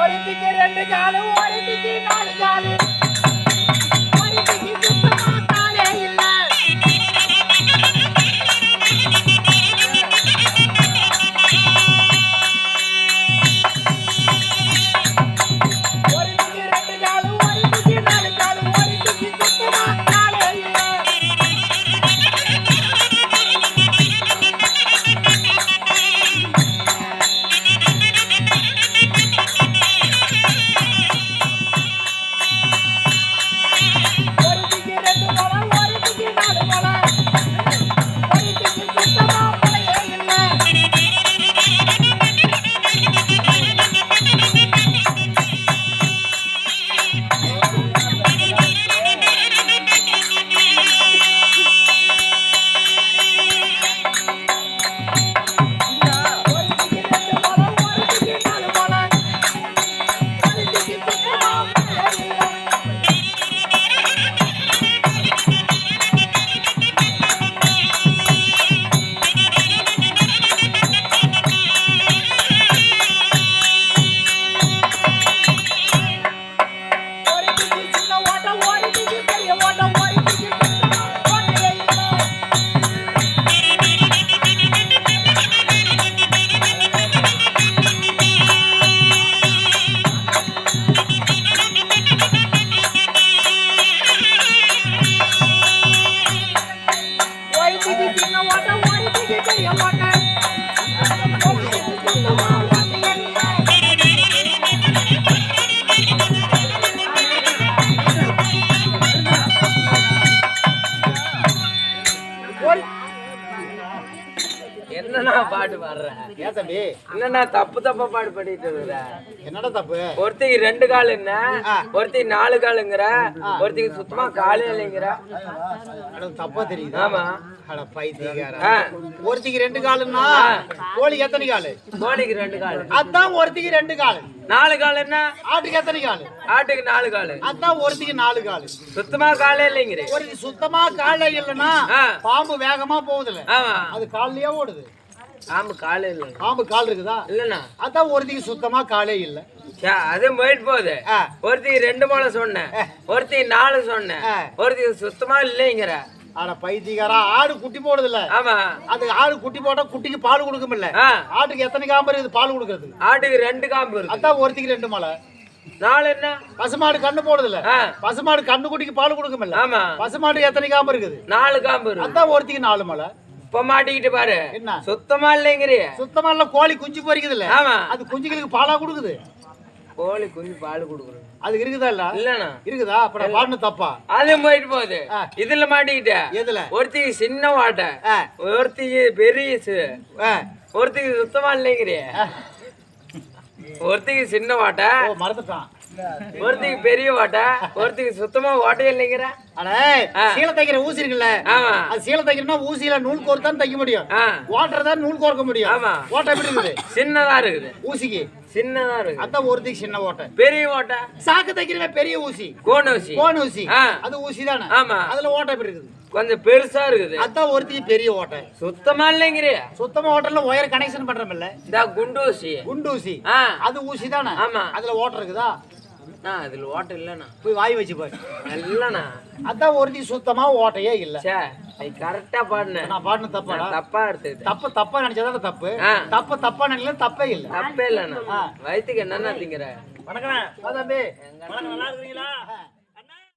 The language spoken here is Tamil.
ஒருத்திக்கு ரெண்டு காலு ஒருத்திக்கு நாலு காலு. ஒருத்திக்கு ஓட்டம், ஒருத்திக்கு பெரிய ஓட்டம். என்னண்ணா பாட்டு பாடுற? ஏன் தம்பி? என்னண்ணா தப்பு தப்பா பாட்டு பாடிட்டு இருக்கிற என்னடா தப்பு? ஒருத்திக்கு ரெண்டு கால் என்ன? ஒருத்திக்கு நாலு காலுங்கிற? ஒருத்திக்கு சுத்தமா காலே இல்லைங்கிற? தப்பா தெரியுது? ஆமா. அட பைத்தியக்கார ஆ, ஒருத்திக்கு ரெண்டு காலுன்னா கோழிக்கு எத்தனை காலு? கோழிக்கு ரெண்டு கால். அதான் ஒருத்திக்கு ரெண்டு காலு. நாலு கால் என்ன? ஆட்டுக்கு எத்தனை காலு? ஆட்டுக்கு நாலு கால். அதான் ஒருத்திக்கு நாலு காலு. சுத்தமா காலே இல்லைங்கிற. ஒருத்தி சுத்தமா கால இல்லைன்னா. பாம்பு வேகமா போகுதுல அது கால்லயே ஓடுது. ஆமா காலே இல்லை. பாம்பு கால் இருக்குதா? இல்லண்ணா. அதான் ஒருத்திக்கு சுத்தமா காலே இல்ல. அதுவும் போயிட்டு போகுது. ஆ. ஒருத்திக்கு ரெண்டு முளை சொன்னேன். ஒருத்திக்கு நாலு சொன்னேன். ஒருத்திக்கு சுத்தமா இல்லைங்கிற. அட பைத்தியக்காரா ஆடு குட்டி போடுதுல ஆமா. அது ஆடு குட்டி போட்டா குட்டிக்கு பால் கொடுக்குமில்ல ஆ. ஆட்டுக்கு எத்தனை காம்பு இருக்குது? பால் கொடுக்கறதுக்கு ஆட்டுக்கு ரெண்டு காம்பு இருக்கு அதான் ஒருத்திக்கு ரெண்டு மலை. நாலு என்ன? பசுமாடு கண்ணு போடுதுல ஆ. பசுமாடு கண்ணு குட்டிக்கு பால் கொடுக்குமில்ல ஆமா. பசுமாடு எத்தனை காம்பு இருக்குது? நாலு காம்பு இருக்கு அதான் ஒருத்திக்கு நாலு மலை. இப்ப மாட்டிக்கிட்டு பாரு. என்ன? சுத்தமா இல்லைங்கிறிய. சுத்தமா இல்ல கோழி குஞ்சு பொறிக்குதுல்ல. ஆமா. அது குஞ்சுகளுக்கு பாலா கொடுக்குது. கோழி குஞ்சு பால் கொடுக்குறோம் அது இருக்குதா இல்ல? இல்லண்ணா. இருக்குதா? அப்புறம் பாடுன தப்பா? அதுவும் போயிட்டு போகுது. இதுல மாட்டிக்கிட்ட. எதுல? ஒருத்திக்கு சின்ன வாட்டை. ஆ, ஒருத்திக்கு பெரிய. ஒருத்திக்கு சுத்தமா இல்லைங்கிறிய. ஒருத்திக்கு சின்ன வாட்டை. மறந்துட்டான். ஒருத்திக்கு பெரிய வாட்டை. ஒருத்திக்கு சுத்தமா வாட்டே இல்லைங்கிற. அடே சீலை தைக்கிற ஊசி இருக்குல்ல? அது சீலை தைக்கணும்னா ஊசியில நூல் கோர்த்து தான் தைக்க முடியும். ஆ. ஓட்டர் தான் நூல் கோர்க்க முடியும். ஓட்டை எப்படி இருக்குது? சின்னதா இருக்குது. ஊசிக்கு. சின்னதா இருக்கு. அதான் ஒருத்திக்கு சின்ன ஓட்டை. பெரிய ஓட்டை? சாக்கு தைக்கிறவன் பெரிய ஊசி. கோன் ஊசி. கோன் ஊசி. அது ஊசி தானே ஆமா. அதுல ஓட்டை இருக்குது? கொஞ்சம் பெருசா இருக்குது. அதான் ஒருத்திக்கு பெரிய ஓட்டை. சுத்தமா இல்லைங்கிறிய. சுத்தமா ஓட்டர்ல ஒயர் கனெக்ஷன் பண்றோம்ல இந்த குண்டு ஊசி. குண்டு ஊசி. ஆ. அது ஊசி தானே ஆமா. அதுல ஓட்டை இருக்குதா? அதுல ஓட்டை இல்லண்ணா. போய் வாய் வச்சு பாரு. இல்லண்ணா. அதான் ஒருத்தி சுத்தமா ஓட்டையே இல்ல. கரெக்டா பாடுன. நான் பாடின தப்பாடா தப்பா எடுத்துக்கிட்டேன். தப்பு தப்பா நினைச்சதான தப்பு. தப்பு தப்பா நினைக்கல தப்பே இல்ல. தப்பே இல்லண்ணா வயிற்றுக்கு என்னண்ணா திங்கிற? வணக்கம். வா தம்பி. வணக்கம். நல்லா இருக்கிறீங்களா?